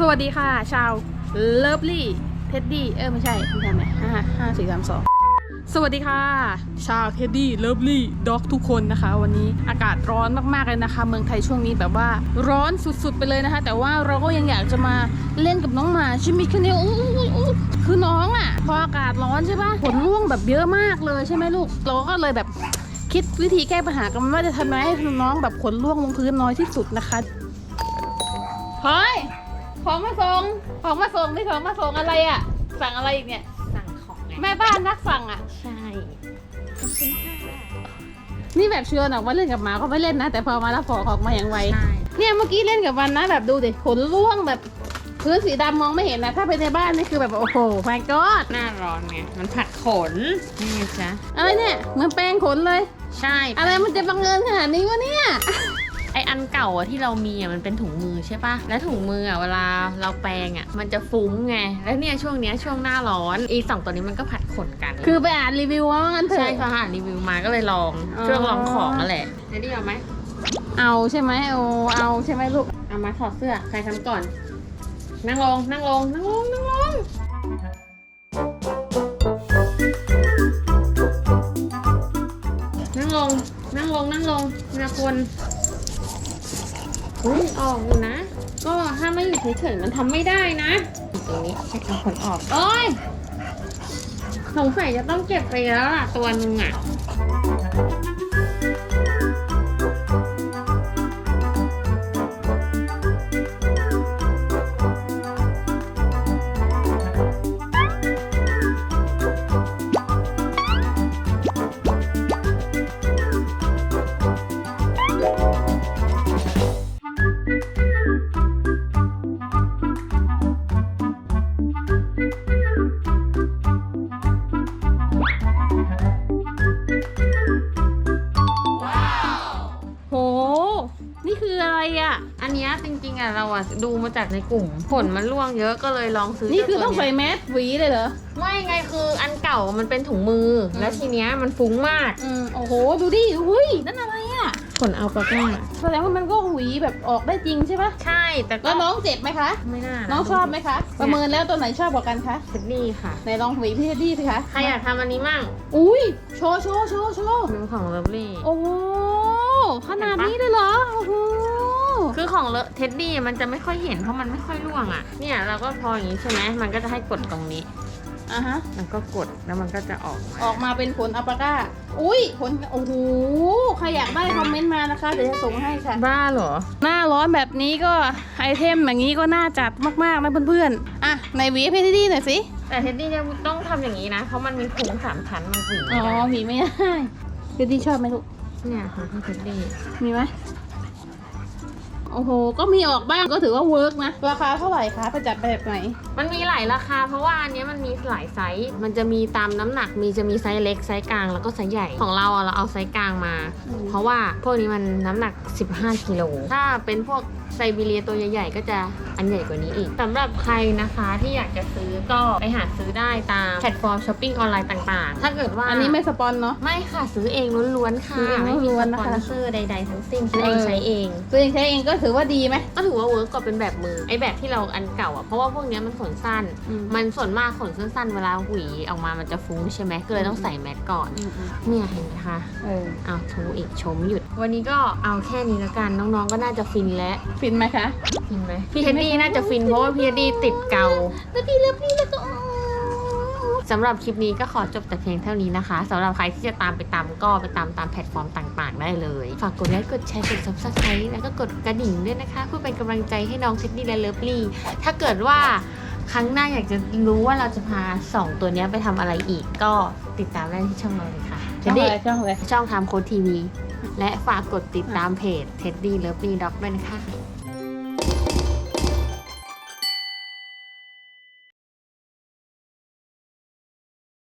สวัสดีค่ะ ชาวเลิฟลี่เท็ดดี้เออไม่ใช่ไม่ใช่ไหมห้าห้าสี่สามสองสวัสดีค่ะ ชาวเท็ดดี้เลิฟลี่ด็อกทุกคนนะคะ วันนี้อากาศร้อนมากๆเลยนะคะ เมืองไทยช่วงนี้แบบว่าร้อนสุดๆไปเลยนะคะ แต่ว่าเราก็ยังอยากจะมาเล่นกับน้องหมาชิมิคันเนลอู้อู้อู้คือน้องอะ พออากาศร้อนใช่ปะขนร่วงแบบเยอะมากเลยใช่ไหมลูก เราก็เลยแบบคิดวิธีแก้ปัญหากันว่าจะทำยังไงให้น้องแบบขนร่วงลงพื้นน้อยที่สุดนะคะเฮ้ย ของมาส่ง ของมาส่งนี่ของมาส่งอะไรอะ่ะ สั่งอะไรอีกเนี่ย สั่งของไงแม่บ้านนักสั่งอะ่ะ ใช่ขอบคุณค่ะนี่แบบเชิญออกมาเล่นกับหมาก็ไม่เล่นนะ แต่พอมาแล้วขอของมาอย่างไว ใช่เนี่ยเมื่อกี้เล่นกับมันนะแบบดูดิขนร่วงแบบพื้นสีดำมองไม่เห็นนะ ถ้าไปในบ้านนี่คือแบบโอ้โห my god หน้าร้อนไงมันผัดขนนี่ไงจ๊ะอะไรเนี่ยเหมือนแปรงขนเลย ใช่ อะไรมันจะบังเอิญขนาดนี้วะเนี่ย ไออันเก่าอะที่เรามีอะมันเป็นถุงมือใช่ปะและถุงมืออะเวลาเราแปรงอะมันจะฟุ้งไง แล้วเนี่ยช่วงเนี้ยช่วงหน้าร้อนอีสองตัวนี้มันก็ผัดขนกัน คือไปอ่านรีวิวว่างั้นเถใช่อะ ค่ะอ่านรีวิวมาก็เลยลองอ๋อ ช่วงลองของนั่นแหละเดี๋ยวดีเอาไหมเอาใช่ไหมเอาเอาใช่ไหมลูก เอามาถอดเสื้อใครทำก่อน นั่งลงนั่งลงนั่งลงนั่งลงนั่งลงนั่งลงนั่งลงนะคน อุ้ยออกอยู่นะ ก็ถ้าไม่อยู่เฉยๆมันทำไม่ได้นะตรงนี้ให้เอาขนออกโอ้ยสงสัยจะต้องเก็บไปแล้วล่ะตัวนึงอะ เนี้ยจริงๆอะเราอะดูมาจากในกลุ่มผลมันร่วงเยอะก็เลยลองซื้อนี่คือต้องเจ้าใส่วเนี้ยแมสหวีเลยเหรอ ไม่ไงคืออันเก่ามันเป็นถุงมืออมแล้วทีเนี้ยมันฟุ้งมาก อืมโอ้โห ดูดิอุ้ยนั่นอะไรอะ ผลเอาปากก้าแสดงว่ามันก็หวีแบบออกได้จริงใช่ปะใช่แต่ก็แล้วน้องเจ็บไหมคะ ไม่น่าะน้องชอบไหมคะ ประเมินแล้วตัวไหนชอบกว่ากันคะเทดดี้ค่ะไหนลองหวีพี่เทดดี้สิคะใครอยากทำอันนี้มั่งอุ้ยโชว์โชว์โชว์โชว์เป็นของเลิฟลี่โอ้โหขนาดนี้เลยเหรอโอ้โห คือของเทดดี้มันจะไม่ค่อยเห็นเพราะมันไม่ค่อยร่วงอะ เนี่ยเราก็พออย่างนี้ใช่ไหมมันก็จะให้กดตรงนี้ อะฮะ มันก็กดแล้วมันก็จะออกมาออกมาเป็นผลอัลปาก้า อุ้ยผลโอ้โหใครอยากได้คอมเมนต์มานะคะ เดี๋ยวจะส่งให้ค่ะ บ้าเหรอ หน้าร้อนแบบนี้ก็ไอเทมอย่างนี้ก็น่าจัดมากๆนะเพื่อนๆ อะในหวีให้พี่เทดดี้หน่อยสิ แต่เทดดี้จะต้องทำอย่างนี้นะ เพราะมันมีพุงสามชั้นมันหวีอ๋ไม่อได้หวีไม่ได้เทดดี้ชอบไหมลูกเนี่ยค่ะที่เทดดี้มีไหม โอ้โห ก็มีออกบ้างก็ถือว่าเวิร์กนะ ราคาเท่าไหร่คะไปจัดแบบไหน มันมีหลายราคา เพราะว่าอันเนี้ยมันมีหลายไซส์ มันจะมีตามน้ำหนัก มีจะมีไซส์เล็กไซส์กลางแล้วก็ไซส์ใหญ่ ของเราอะเราเอาไซส์กลางมา อืม เพราะว่าพวกนี้มันน้ำหนัก 15กิโล ถ้าเป็นพวกไซบีเรียตัวใหญ่ๆก็จะ อันใหญ่กว่านี้อีกสำหรับใครนะคะที่อยากจะซื้อก็ไปหาซื้อได้ตามแพลตฟอร์มช้อปปิ้งออนไลน์ต่างๆ ถ้าเกิดว่าอันนี้ไม่สปอนเนาะ ไม่ค่ะซื้อเองล้วนๆค่ะ ซื้อเองไม่มีล้สวนๆปนะคะอนเซอร์ใดๆทั้งสิ้นซื้อเองเออใช้เอง ตัวเองใช้เองก็ถือว่าดีไหม ก็ถือว่าเวิร์กกว่าเป็นแบบมือไอแบบที่เราอันเก่าอะเพราะว่าพวกเนี้ยมันขนสั้น อืม มันส่วนมากขนสั้นๆเวลาหวีออกมามันจะฟุ้งใช่ไหมก็เลยต้องใส่แมสก่อนอืมอืมเนี่ยเห็นไหมคะเออ อ้าวทูอีกชมหยุด วันนี้ก็เอาแค่นี้แล้วกันน้องๆก็น่าจะฟินแล้วฟินไหมคะ ฟินไหมพี่เฮดดี้น่าจะฟินเพราะว่าพี่เฮดดี้ติดเกาแล้วพี่เลิฟพี่แล้วก็สำหรับคลิปนี้ก็ขอจบแต่เพียงเท่านี้นะคะสำหรับใครที่จะตามไปตามก็ไปตามตามแพลตฟอร์มต่างๆ ได้เลย ฝากกดไลค์กดแชร์กด subscribe แล้วก็กดกระดิ่งด้วยนะคะ เพื่อเป็นกำลังใจให้น้องเซดดี้และเลิฟลี่ถ้าเกิดว่าครั้งหน้าอยากจะรู้ว่าเราจะพาสองตัวเนี้ยไปทำอะไรอีกก็ติดตามได้ที่ช่องเราเลยค่ะช่องดี้อะไรช่องอะไรช่องทำโค้ดทีวี และฝากกดติดตามเพจ Teddy Lovely Dog ด้วยนะคะ